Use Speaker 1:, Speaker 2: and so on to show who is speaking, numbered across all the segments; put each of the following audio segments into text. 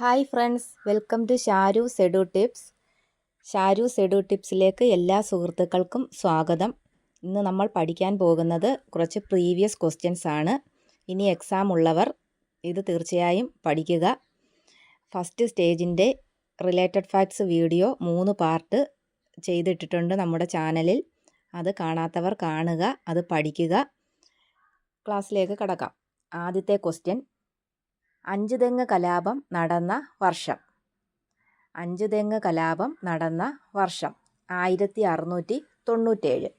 Speaker 1: Hi friends welcome to Sharu Sedu tips. Sharu Sedu ടിപ്സിലേക്ക് എല്ലാ സുഹൃത്തുക്കൾക്കും സ്വാഗതം. ഇന്ന് നമ്മൾ പഠിക്കാൻ പോകുന്നത് കുറച്ച് പ്രീവിയസ് ക്വസ്റ്റ്യൻസ് ആണ്. ഇനി എക്സാം ഉള്ളവർ ഇത് തീർച്ചയായും പഠിക്കുക. ഫസ്റ്റ് സ്റ്റേജിന്റെ റിലേറ്റഡ് ഫാക്ട്സ് വീഡിയോ മൂന്ന് പാർട്ട് ചെയ്തിട്ടിട്ടുണ്ട് നമ്മുടെ ചാനലിൽ. അത് കാണാത്തവർ കാണുക അത് പഠിക്കുക. ക്ലാസ്സിലേക്ക് കടക്കാം. ആദ്യത്തെ ക്വസ്റ്റ്യൻ അഞ്ചുതെങ്ങ് കലാപം നടന്ന വർഷം. അഞ്ചുതെങ്ങ് കലാപം നടന്ന വർഷം. ആയിരത്തി അറുന്നൂറ്റി തൊണ്ണൂറ്റേഴ്.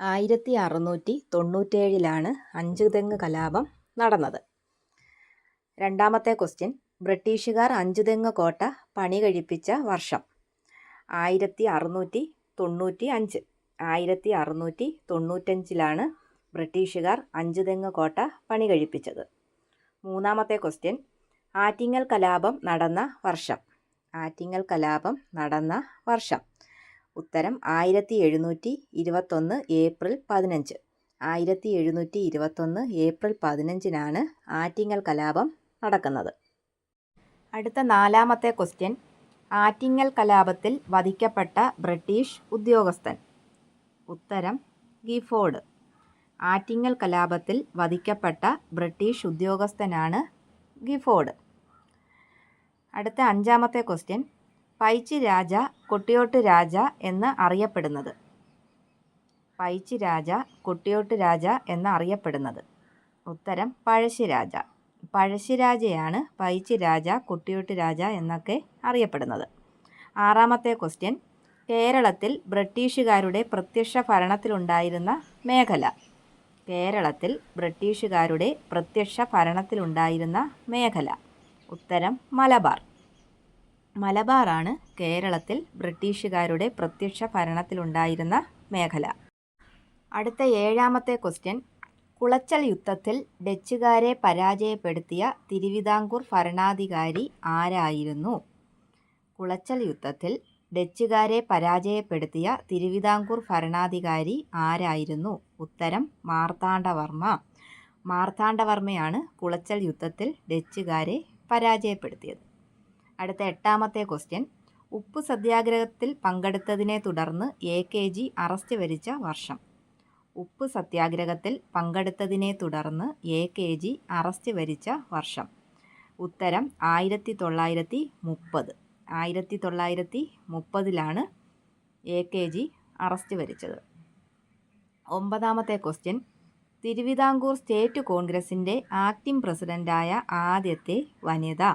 Speaker 1: ആയിരത്തി അറുന്നൂറ്റി തൊണ്ണൂറ്റേഴിലാണ് അഞ്ചുതെങ്ങ് കലാപം നടന്നത്. രണ്ടാമത്തെ ക്വസ്റ്റ്യൻ. ബ്രിട്ടീഷുകാർ അഞ്ചുതെങ്ങ് കോട്ട പണി കഴിപ്പിച്ച വർഷം. ആയിരത്തി അറുന്നൂറ്റി തൊണ്ണൂറ്റി അഞ്ച് ആയിരത്തി അറുന്നൂറ്റി തൊണ്ണൂറ്റഞ്ചിലാണ് ബ്രിട്ടീഷുകാർ അഞ്ചുതെങ്ങ് കോട്ട പണി കഴിപ്പിച്ചത്. മൂന്നാമത്തെ ക്വസ്റ്റ്യൻ ആറ്റിങ്ങൽ കലാപം നടന്ന വർഷം. ആറ്റിങ്ങൽ കലാപം നടന്ന വർഷം. ഉത്തരം ആയിരത്തി എഴുന്നൂറ്റി ഇരുപത്തൊന്ന് ഏപ്രിൽ പതിനഞ്ച്. ആയിരത്തി എഴുന്നൂറ്റി ഇരുപത്തൊന്ന് ഏപ്രിൽ പതിനഞ്ചിനാണ് ആറ്റിങ്ങൽ കലാപം നടക്കുന്നത്. അടുത്ത നാലാമത്തെ ക്വസ്റ്റ്യൻ ആറ്റിങ്ങൽ കലാപത്തിൽ വധിക്കപ്പെട്ട ബ്രിട്ടീഷ് ഉദ്യോഗസ്ഥൻ. ഉത്തരം ഗിഫോർഡ്. ആറ്റിങ്ങൽ കലാപത്തിൽ വധിക്കപ്പെട്ട ബ്രിട്ടീഷ് ഉദ്യോഗസ്ഥനാണ് ഗിഫോർഡ്. അടുത്ത അഞ്ചാമത്തെ ക്വസ്റ്റ്യൻ പൈച്ചി രാജ കൊട്ടിയോട്ട് രാജ എന്ന് അറിയപ്പെടുന്നത്. പൈച്ചി രാജ കൊട്ടിയോട്ട് രാജ എന്ന് അറിയപ്പെടുന്നത്. ഉത്തരം പഴശ്ശിരാജ പഴശ്ശിരാജയാണ് പൈച്ചി രാജ കൊട്ടിയോട്ട് രാജ എന്നൊക്കെ അറിയപ്പെടുന്നത്. ആറാമത്തെ ക്വസ്റ്റ്യൻ കേരളത്തിൽ ബ്രിട്ടീഷുകാരുടെ പ്രത്യക്ഷ ഭരണത്തിലുണ്ടായിരുന്ന മേഖല. കേരളത്തിൽ ബ്രിട്ടീഷുകാരുടെ പ്രത്യക്ഷ ഭരണത്തിലുണ്ടായിരുന്ന മേഖല. ഉത്തരം മലബാർ. മലബാറാണ് കേരളത്തിൽ ബ്രിട്ടീഷുകാരുടെ പ്രത്യക്ഷ ഭരണത്തിലുണ്ടായിരുന്ന മേഖല. അടുത്ത ഏഴാമത്തെ ക്വസ്റ്റ്യൻ. കുളച്ചൽ യുദ്ധത്തിൽ ഡച്ചുകാരെ പരാജയപ്പെടുത്തിയ തിരുവിതാംകൂർ ഭരണാധികാരി ആരായിരുന്നു? കുളച്ചൽ യുദ്ധത്തിൽ ഡച്ചുകാരെ പരാജയപ്പെടുത്തിയ തിരുവിതാംകൂർ ഭരണാധികാരി ആരായിരുന്നു? ഉത്തരം മാർത്താണ്ഡവർമ്മ. മാർത്താണ്ഡവർമ്മയാണ് കുളച്ചൽ യുദ്ധത്തിൽ ഡച്ചുകാരെ പരാജയപ്പെടുത്തിയത്. അടുത്ത എട്ടാമത്തെ ക്വസ്റ്റ്യൻ. ഉപ്പ് സത്യാഗ്രഹത്തിൽ പങ്കെടുത്തതിനെ തുടർന്ന് എ കെ ജി അറസ്റ്റ് വരിച്ച വർഷം. ഉപ്പ് സത്യാഗ്രഹത്തിൽ പങ്കെടുത്തതിനെ തുടർന്ന് എ കെ ജി അറസ്റ്റ് വരിച്ച വർഷം. ഉത്തരം ആയിരത്തി തൊള്ളായിരത്തി മുപ്പത് ആയിരത്തി തൊള്ളായിരത്തി മുപ്പതിലാണ് എ കെ ജി അറസ്റ്റ് വരിച്ചത്. ഒമ്പതാമത്തെ ക്വസ്റ്റ്യൻ. തിരുവിതാംകൂർ സ്റ്റേറ്റ് കോൺഗ്രസിന്റെ ആക്ടിംഗ് പ്രസിഡന്റായ ആദ്യത്തെ വനിത.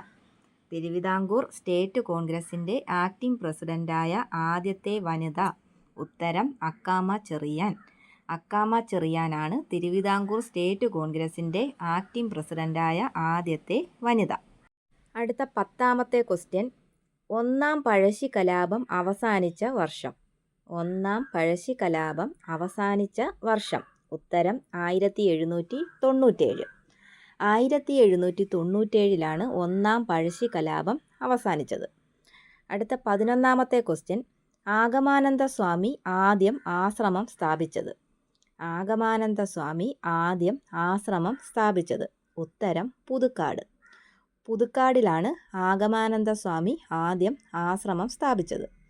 Speaker 1: തിരുവിതാംകൂർ സ്റ്റേറ്റ് കോൺഗ്രസിന്റെ ആക്ടിംഗ് പ്രസിഡന്റായ ആദ്യത്തെ വനിത. ഉത്തരം അക്കാമ ചെറിയാൻ. അക്കാമ ചെറിയാനാണ് തിരുവിതാംകൂർ സ്റ്റേറ്റ് കോൺഗ്രസിന്റെ ആക്ടിംഗ് പ്രസിഡന്റായ ആദ്യത്തെ വനിത. അടുത്ത പത്താമത്തെ ക്വസ്റ്റ്യൻ. ഒന്നാം പഴശ്ശി കലാപം അവസാനിച്ച വർഷം. ഒന്നാം പഴശ്ശി കലാപം അവസാനിച്ച വർഷം. ഉത്തരം ആയിരത്തി എഴുന്നൂറ്റി തൊണ്ണൂറ്റേഴ് ആയിരത്തി എഴുന്നൂറ്റി തൊണ്ണൂറ്റേഴിലാണ് ഒന്നാം പഴശ്ശി കലാപം അവസാനിച്ചത്. അടുത്ത പതിനൊന്നാമത്തെ ക്വസ്റ്റ്യൻ. ആഗമാനന്ദ സ്വാമി ആദ്യം ആശ്രമം സ്ഥാപിച്ചത്. ആഗമാനന്ദ സ്വാമി ആദ്യം ആശ്രമം സ്ഥാപിച്ചത്. ഉത്തരം പുതുക്കാട്. പുതുക്കാടിലാണ് ആഗമാനന്ദ സ്വാമി ആദ്യം ആശ്രമം സ്ഥാപിച്ചത്.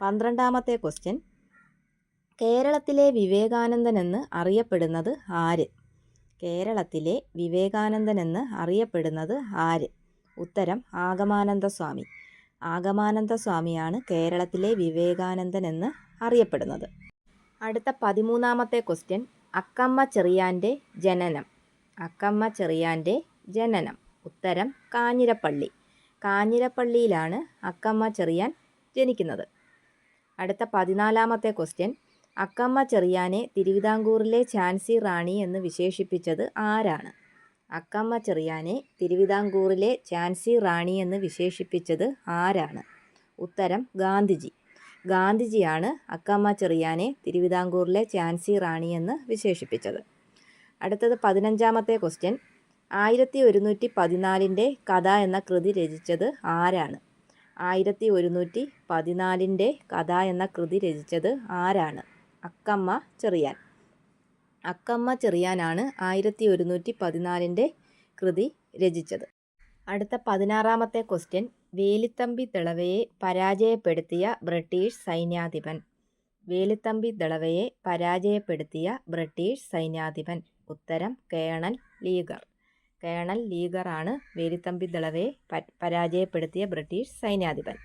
Speaker 1: പന്ത്രണ്ടാമത്തെ ക്വസ്റ്റ്യൻ. കേരളത്തിലെ വിവേകാനന്ദൻ എന്ന് അറിയപ്പെടുന്നത് ആര്? കേരളത്തിലെ വിവേകാനന്ദൻ എന്ന് അറിയപ്പെടുന്നത് ആര്? ഉത്തരം ആഗമാനന്ദ സ്വാമി ആഗമാനന്ദ സ്വാമിയാണ് കേരളത്തിലെ വിവേകാനന്ദൻ എന്ന് അറിയപ്പെടുന്നത്. അടുത്ത പതിമൂന്നാമത്തെ ക്വസ്റ്റ്യൻ. അക്കമ്മ ചെറിയാന്റെ ജനനം. അക്കമ്മ ചെറിയാന്റെ ജനനം. ഉത്തരം കാഞ്ഞിരപ്പള്ളി. കാഞ്ഞിരപ്പള്ളിയിലാണ് അക്കമ്മ ചെറിയാൻ ജനിക്കുന്നത്. അടുത്ത പതിനാലാമത്തെ ക്വസ്റ്റ്യൻ അക്കമ്മ ചെറിയാനെ തിരുവിതാംകൂറിലെ ഝാൻസി റാണി എന്ന് വിശേഷിപ്പിച്ചത് ആരാണ്? അക്കമ്മ ചെറിയാനെ തിരുവിതാംകൂറിലെ ഝാൻസി റാണി എന്ന് വിശേഷിപ്പിച്ചത് ആരാണ്? ഉത്തരം ഗാന്ധിജി. ഗാന്ധിജിയാണ് അക്കമ്മ ചെറിയാനെ തിരുവിതാംകൂറിലെ ഝാൻസി റാണി എന്ന് വിശേഷിപ്പിച്ചത്. അടുത്തത് പതിനഞ്ചാമത്തെ ക്വസ്റ്റ്യൻ ആയിരത്തി ഒരുന്നൂറ്റി പതിനാലിന്റെ കഥ എന്ന കൃതി രചിച്ചത് ആരാണ്? ആയിരത്തി ഒരുന്നൂറ്റി പതിനാലിന്റെ കഥ എന്ന കൃതി രചിച്ചത് ആരാണ്? അക്കമ്മ ചെറിയാൻ. അക്കമ്മ ചെറിയാനാണ് ആയിരത്തി ഒരുന്നൂറ്റി പതിനാലിന്റെ കൃതി രചിച്ചത്. അടുത്ത പതിനാറാമത്തെ ക്വസ്റ്റ്യൻ. വേലിത്തമ്പി ദളവയെ പരാജയപ്പെടുത്തിയ ബ്രിട്ടീഷ് സൈന്യാധിപൻ. വേലിത്തമ്പി ദളവയെ പരാജയപ്പെടുത്തിയ ബ്രിട്ടീഷ് സൈന്യാധിപൻ. ഉത്തരം കേണൽ ലീഗർ. കേണൽ ലീഗറാണ് വേലിത്തമ്പി ദളവയെ പരാജയപ്പെടുത്തിയ ബ്രിട്ടീഷ് സൈന്യാധിപൻ.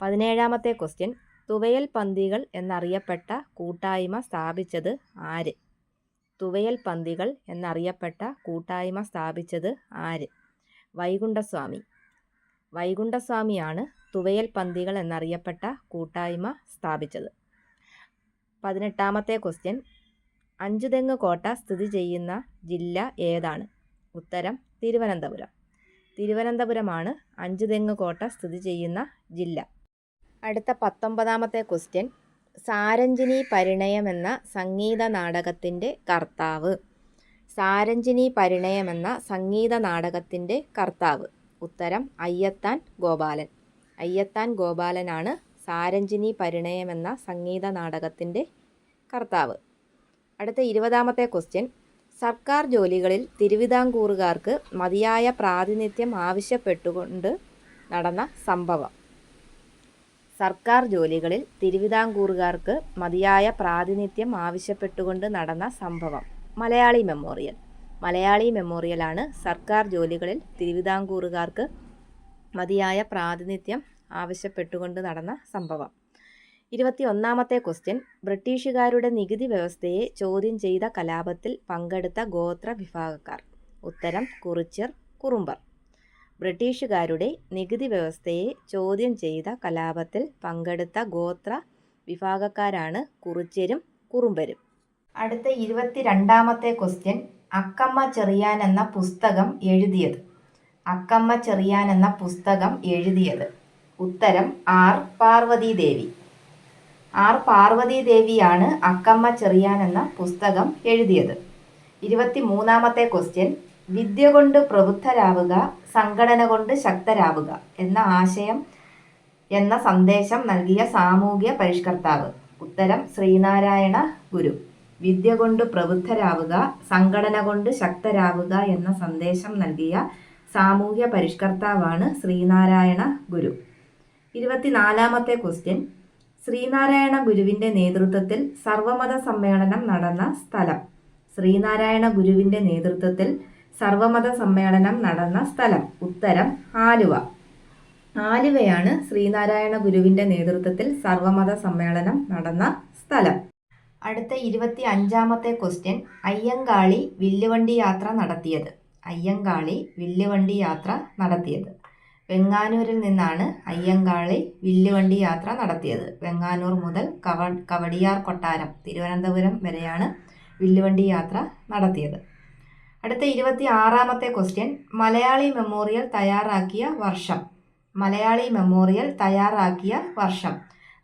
Speaker 1: പതിനേഴാമത്തെ ക്വസ്റ്റ്യൻ തുവയൽ പന്തികൾ എന്നറിയപ്പെട്ട കൂട്ടായ്മ സ്ഥാപിച്ചത് ആര്? തുവയൽ പന്തികൾ എന്നറിയപ്പെട്ട കൂട്ടായ്മ സ്ഥാപിച്ചത് ആര്? വൈകുണ്ഠസ്വാമി. വൈകുണ്ഠസ്വാമിയാണ് തുവയൽ പന്തികൾ എന്നറിയപ്പെട്ട കൂട്ടായ്മ സ്ഥാപിച്ചത്. പതിനെട്ടാമത്തെ ക്വസ്റ്റ്യൻ അഞ്ചുതെങ്ങ് കോട്ട സ്ഥിതി ചെയ്യുന്ന ജില്ല ഏതാണ്? ഉത്തരം തിരുവനന്തപുരം. തിരുവനന്തപുരമാണ് അഞ്ചുതെങ്ങ് കോട്ട സ്ഥിതി ചെയ്യുന്ന ജില്ല. അടുത്ത പത്തൊമ്പതാമത്തെ ക്വസ്റ്റ്യൻ. സാരഞ്ജിനി പരിണയം എന്ന സംഗീത നാടകത്തിന്റെ കർത്താവ്. സാരഞ്ജിനി പരിണയം എന്ന സംഗീത നാടകത്തിന്റെ കർത്താവ്. ഉത്തരം അയ്യത്താൻ ഗോപാലൻ. അയ്യത്താൻ ഗോപാലനാണ് സാരഞ്ജിനി പരിണയം എന്ന സംഗീത നാടകത്തിന്റെ കർത്താവ്. അടുത്ത ഇരുപതാമത്തെ ക്വസ്റ്റ്യൻ. സർക്കാർ ജോലികളിൽ തിരുവിതാംകൂറുകാർക്ക് മതിയായ പ്രാതിനിധ്യം ആവശ്യപ്പെട്ടുകൊണ്ട് നടന്ന സംഭവം. സർക്കാർ ജോലികളിൽ തിരുവിതാംകൂറുകാർക്ക് മതിയായ പ്രാതിനിധ്യം ആവശ്യപ്പെട്ടുകൊണ്ട് നടന്ന സംഭവം. മലയാളി മെമ്മോറിയൽ. മലയാളി മെമ്മോറിയലാണ് സർക്കാർ ജോലികളിൽ തിരുവിതാംകൂറുകാർക്ക് മതിയായ പ്രാതിനിധ്യം ആവശ്യപ്പെട്ടുകൊണ്ട് നടന്ന സംഭവം. ഇരുപത്തി ഒന്നാമത്തെ ക്വസ്റ്റ്യൻ ബ്രിട്ടീഷുകാരുടെ നികുതി വ്യവസ്ഥയെ ചോദ്യം ചെയ്ത കലാപത്തിൽ പങ്കെടുത്ത ഗോത്ര വിഭാഗക്കാർ. ഉത്തരം കുറിച്യർ കുറുമ്പർ. ബ്രിട്ടീഷുകാരുടെ നികുതി വ്യവസ്ഥയെ ചോദ്യം ചെയ്ത കലാപത്തിൽ പങ്കെടുത്ത ഗോത്ര വിഭാഗക്കാരാണ് കുറിച്യരും കുറുമ്പരും. അടുത്ത ഇരുപത്തിരണ്ടാമത്തെ ക്വസ്റ്റ്യൻ അക്കമ്മ ചെറിയാൻ എന്ന പുസ്തകം എഴുതിയത്. അക്കമ്മ ചെറിയാൻ എന്ന പുസ്തകം എഴുതിയത്. ഉത്തരം ആർ. പാർവതീദേവി. ആർ പാർവതീദേവിയാണ് അക്കമ്മ ചെറിയാൻ എന്ന പുസ്തകം എഴുതിയത്. ഇരുപത്തി മൂന്നാമത്തെ ക്വസ്റ്റ്യൻ വിദ്യ കൊണ്ട് പ്രബുദ്ധരാവുക സംഘടന കൊണ്ട് ശക്തരാവുക എന്ന ആശയം എന്ന സന്ദേശം നൽകിയ സാമൂഹ്യ പരിഷ്കർത്താവ്. ഉത്തരം ശ്രീനാരായണ ഗുരു. വിദ്യ കൊണ്ട് പ്രബുദ്ധരാവുക സംഘടന കൊണ്ട് ശക്തരാവുക എന്ന സന്ദേശം നൽകിയ സാമൂഹ്യ പരിഷ്കർത്താവാണ് ശ്രീനാരായണ ഗുരു. ഇരുപത്തിനാലാമത്തെ ക്വസ്റ്റ്യൻ ശ്രീനാരായണ ഗുരുവിന്റെ നേതൃത്വത്തിൽ സർവമത സമ്മേളനം നടന്ന സ്ഥലം. ശ്രീനാരായണ ഗുരുവിന്റെ നേതൃത്വത്തിൽ സർവമത സമ്മേളനം നടന്ന സ്ഥലം. ഉത്തരം ആലുവ. ആലുവയാണ് ശ്രീനാരായണ ഗുരുവിന്റെ നേതൃത്വത്തിൽ സർവമത സമ്മേളനം നടന്ന സ്ഥലം. അടുത്ത ഇരുപത്തി അഞ്ചാമത്തെ ക്വസ്റ്റ്യൻ അയ്യങ്കാളി വില്ലുവണ്ടി യാത്ര നടത്തിയത്. അയ്യങ്കാളി വില്ലുവണ്ടി യാത്ര നടത്തിയത്. വെങ്ങാനൂരിൽ നിന്നാണ് അയ്യങ്കാളി വില്ലുവണ്ടി യാത്ര നടത്തിയത്. വെങ്ങാനൂർ മുതൽ കവ കവടിയാർ കൊട്ടാരം തിരുവനന്തപുരം വരെയാണ് വില്ലുവണ്ടി യാത്ര നടത്തിയത്. അടുത്ത ഇരുപത്തി ആറാമത്തെ ക്വസ്റ്റ്യൻ മലയാളി മെമ്മോറിയൽ തയ്യാറാക്കിയ വർഷം. മലയാളി മെമ്മോറിയൽ തയ്യാറാക്കിയ വർഷം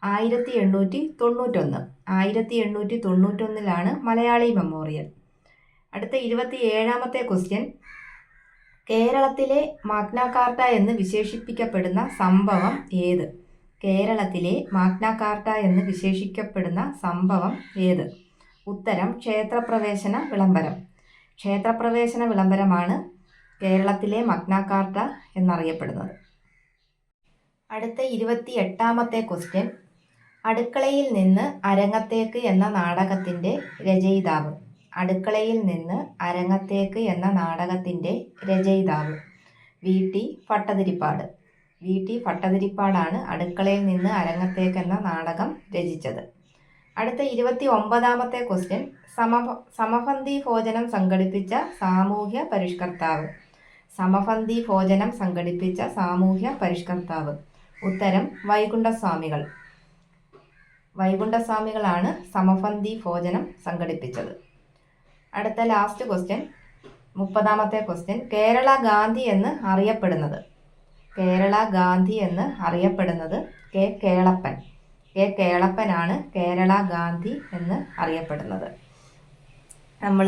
Speaker 1: ആയിരത്തി എണ്ണൂറ്റി തൊണ്ണൂറ്റൊന്ന് ആയിരത്തി എണ്ണൂറ്റി തൊണ്ണൂറ്റൊന്നിലാണ് മലയാളി മെമ്മോറിയൽ. അടുത്ത ഇരുപത്തി ഏഴാമത്തെ ക്വസ്റ്റ്യൻ കേരളത്തിലെ മാഗ്നാകാർട്ട എന്ന് വിശേഷിപ്പിക്കപ്പെടുന്ന സംഭവം ഏത്? കേരളത്തിലെ മാഗ്നാകാർട്ട എന്ന് വിശേഷിക്കപ്പെടുന്ന സംഭവം ഏത്? ഉത്തരം ക്ഷേത്രപ്രവേശന വിളംബരം. ക്ഷേത്രപ്രവേശന വിളംബരമാണ് കേരളത്തിലെ മഗ്നാകാർട്ട എന്നറിയപ്പെടുന്നത്. അടുത്ത ഇരുപത്തി എട്ടാമത്തെ ക്വസ്റ്റ്യൻ അടുക്കളയിൽ നിന്ന് അരങ്ങത്തേക്ക് എന്ന നാടകത്തിന്റെ രചയിതാവ്. അടുക്കളയിൽ നിന്ന് അരങ്ങത്തേക്ക് എന്ന നാടകത്തിന്റെ രചയിതാവ്. V. T. Bhattathiripad. V. T. ഭട്ടതിരിപ്പാടാണ് അടുക്കളയിൽ നിന്ന് അരങ്ങത്തേക്ക് എന്ന നാടകം രചിച്ചത്. അടുത്ത ഇരുപത്തി ഒമ്പതാമത്തെ ക്വസ്റ്റ്യൻ. സമ സമപന്തി ഭോജനം സംഘടിപ്പിച്ച സാമൂഹ്യ പരിഷ്കർത്താവ്. സമപന്തി ഭോജനം സംഘടിപ്പിച്ച സാമൂഹ്യ പരിഷ്കർത്താവ്. ഉത്തരം വൈകുണ്ഠസ്വാമികൾ. വൈകുണ്ഠസ്വാമികളാണ് സമപന്തി ഭോജനം സംഘടിപ്പിച്ചത്. അടുത്ത ലാസ്റ്റ് ക്വസ്റ്റ്യൻ മുപ്പതാമത്തെ ക്വസ്റ്റ്യൻ കേരള ഗാന്ധി എന്ന് അറിയപ്പെടുന്നത്. കേരള ഗാന്ധി എന്ന് അറിയപ്പെടുന്നത് കെ കേളപ്പൻ. കെ കേളപ്പനാണ് കേരള ഗാന്ധി എന്ന് അറിയപ്പെടുന്നത്. നമ്മൾ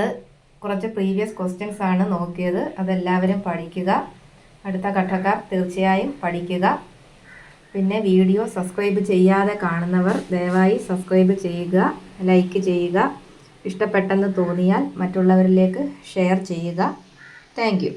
Speaker 1: കുറച്ച് പ്രീവിയസ് ക്വസ്റ്റ്യൻസ് ആണ് നോക്കിയത്. അതെല്ലാവരും പഠിക്കുക. അടുത്ത ഘട്ടക്കാർ തീർച്ചയായും പഠിക്കുക. പിന്നെ വീഡിയോ സബ്സ്ക്രൈബ് ചെയ്യാതെ കാണുന്നവർ ദയവായി സബ്സ്ക്രൈബ് ചെയ്യുക ലൈക്ക് ചെയ്യുക. ഇഷ്ടപ്പെട്ടെന്ന് തോന്നിയാൽ മറ്റുള്ളവരിലേക്ക് ഷെയർ ചെയ്യുക. താങ്ക്